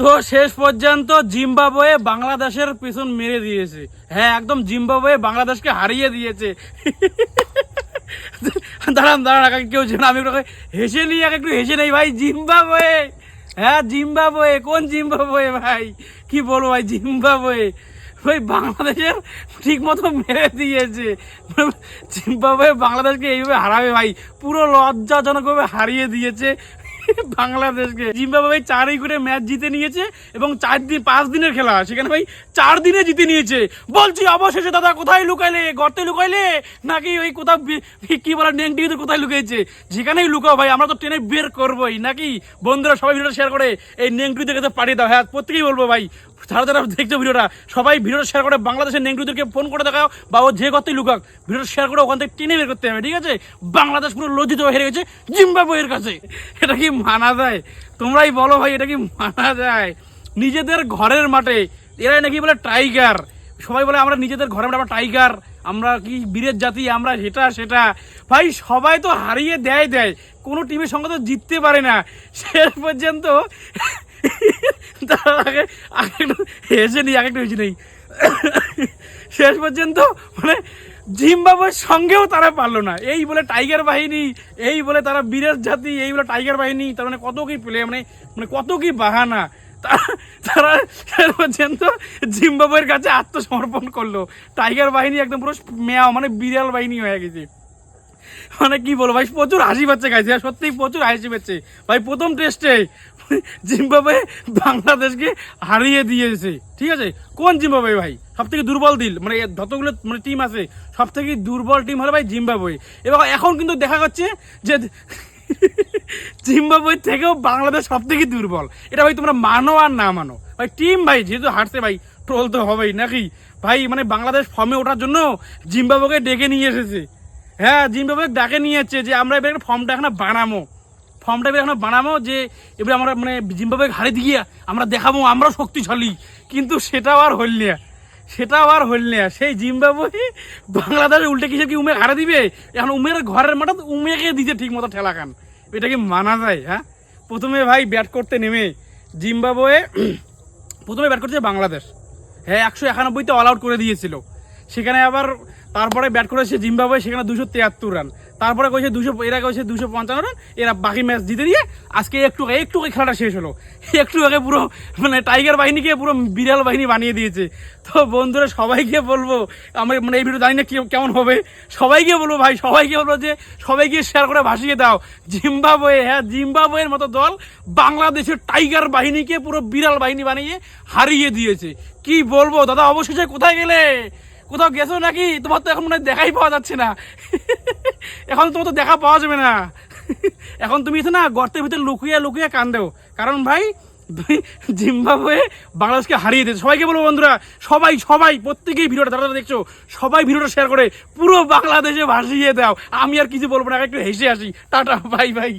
তো শেষ পর্যন্ত জিম্বাবুয়ে বাংলাদেশের পিছন মেরে দিয়েছে। হ্যাঁ একদম জিম্বাবুয়ে বাংলাদেশকে হারিয়ে দিয়েছে। দাঁড়ান দাঁড়ান কেউ যেন আমি হেসে নিই, আগে একটু হেসে নেই ভাই, জিম্বাবুয়ে। হ্যাঁ জিম্বাবুয়ে, কোন জিম্বাবুয়ে ভাই? কি বলব ভাই, জিম্বাবুয়ে। ওই বাংলাদেশের ঠিক মতো মেরে দিয়েছে। জিম্বাবুয়ে বাংলাদেশকে এইভাবে হারাবে ভাই, পুরো লজ্জাজনকভাবে হারিয়ে দিয়েছে। বাংলাদেশকে। জিম্বাবুয়ে চারই করে ম্যাচ জিতে নিয়েছে এবং চার দিন পাঁচ দিনের খেলা। সেখানে ভাই চার দিনে জিতে নিয়েছে। বলছি, অবশেষে দাদা কোথায় লুকাইলে? গর্তে লুকাইলে? নাকি ওই কোথাও কি বলে নেংটিতে কোথায় লুকিয়েছে যেখানেই লুকাও ভাই, আমরা তো ট্রেনে বের করবোই, নাকি? বন্ধুরা সবাই ভিডিওটা শেয়ার করে এই নেংটিতে কাছে পাঠিয়ে দাও। হ্যাঁ প্রত্যেকেই বলব ভাই, যারা যারা দেখছ ভিডিওটা, সবাই ভিডিওটা শেয়ার করে বাংলাদেশের নেংটুদেরকে ফোন করে দেখাও বা ও যে করতেই লুকাক, ভিডিওটা শেয়ার করে ওখান থেকে টেনে বের করতে হবে, ঠিক আছে? বাংলাদেশ পুরো লজ্জিত হেরে গেছে, জিম্বাবুয়ের কাছে। এটা কি মানা যায়? তোমরাই বলো ভাই, এটা কি মানা যায়? নিজেদের ঘরের মাঠে, এরাই নাকি বলে টাইগার সবাই বলে, আমরা নিজেদের ঘরে আমরা টাইগার আমরা কি বীরের জাতি? আমরা সেটা সেটা। ভাই, সবাই তো হারিয়ে দেয় দেয়। কোনো টিমের সঙ্গে তো জিততে পারে না। শেষ পর্যন্ত আগে একটু হেসে নিই, আগে একটু হেসে নেই। শেষ পর্যন্ত মানে জিম্বাবুয়ের সঙ্গেও তারা পারল না। এই বলে টাইগার বাহিনী, এই বলে তারা বিরাট জাতি, এই বলে টাইগার বাহিনী, তার মানে কত কি প্লে মানে মানে কত কি বাহানা। তারা পর্যন্ত জিম্বাবুয়ের কাছে আত্মসমর্পণ করল। টাইগার বাহিনী একদম পুরো মেয়া মানে বিড়াল বাহিনী হয়ে গেছে। মানে কি বলব, ভাই, প্রচুর হাসি পাচ্ছে গাইছে সত্যি প্রচুর হাসি পাচ্ছে ভাই, প্রথম টেস্টে জিম্বাবুয়ে বাংলাদেশকে হারিয়ে দিয়েছে, ঠিক আছে? কোন জিম্বাবুয়ে, ভাই? সব থেকে দুর্বল দিল মানে যতগুলো মানে টিম আছে সব থেকে দুর্বল টিম হলো, ভাই, জিম্বাবুয়ে। এবং এখন কিন্তু দেখা যাচ্ছে যে জিম্বাবুয়ে থেকেও বাংলাদেশ সব থেকে দুর্বল। এটা, ভাই, তোমরা মানো আর না মানো। ভাই টিম ভাই, যেহেতু হারছে, ভাই ট্রোল তো হবেই, নাকি? ভাই মানে বাংলাদেশ ফর্মে ওঠার জন্য জিম্বাবুকে ডেকে নিয়ে এসেছে। হ্যাঁ জিম্বাবুয়ে ডাকে নিয়েছে যে আমরা এবার একটা ফর্মটা এখন বানাবো ফর্মটা এবার এখন বানাবো যে এবার আমরা মানে জিম্বাবুয়ে হারিয়ে দিয়ে আমরা দেখাবো, আমরাও শক্তিশালী। কিন্তু সেটাও আর হইল না। সেটাও আর হইল না। সেই জিম্বাবুয়ে বাংলাদেশ উল্টে কিসে কি উমে হারে দিবে? এখন উমের ঘরের মাঠে উমেকে দিতে ঠিক মতো ঠেলা খান এটা কি মানা যায় হ্যাঁ? প্রথমে ভাই ব্যাট করতে নেমে জিম্বাবুয়ে, প্রথমে ব্যাট করছে বাংলাদেশ। হ্যাঁ একশো একানব্বইতে অল আউট করে দিয়েছিল। সেখানে আবার তারপরে ব্যাট করেছে জিম্বাবুয়ে, সেখানে দুশো তিয়াত্তর রান। তারপরে কইছে দুশো, এরা কইছে দুশো পঞ্চান্ন রান, এরা বাকি ম্যাচ জিতে দিয়ে আজকে একটু একটু খেলাটা শেষ হলো। একটু আগে পুরো মানে টাইগার বাহিনীকে পুরো বিড়াল বাহিনী বানিয়ে দিয়েছে। তো বন্ধুরা, সবাইকে বলব, আমরা মানে এই ভিডিও জানি না কেমন হবে। সবাইকে বলব ভাই, সবাইকে বলব যে, সবাইকে শেয়ার করে ভাসিয়ে দাও। জিম্বাবুয়ে হ্যাঁ জিম্বাবুয়ের মতো দল বাংলাদেশের টাইগার বাহিনীকে পুরো বিড়াল বাহিনী বানিয়ে হারিয়ে দিয়েছে। কি বলব, দাদা, অবশেষে কোথায় গেলে? কোথাও গেছো নাকি? তোমার তো এখন মনে দেখাই পাওয়া যাচ্ছে না। এখন তোমার তো দেখা পাওয়া যাবে না। এখন তুমি না, গর্তের ভিতরে লুকিয়ে লুকিয়ে কান্দেও কারণ ভাই জিম্বাবুয়ে বাংলাদেশকে হারিয়ে দিয়েছে। সবাইকে বলব বন্ধুরা, সবাই সবাই, প্রত্যেকেই ভিডিওটা যারা দেখছ, সবাই ভিডিওটা শেয়ার করে পুরো বাংলাদেশে ভাসিয়ে দাও। আমি আর কিছু বলব না একটু হেসে আসি। Tata bye bye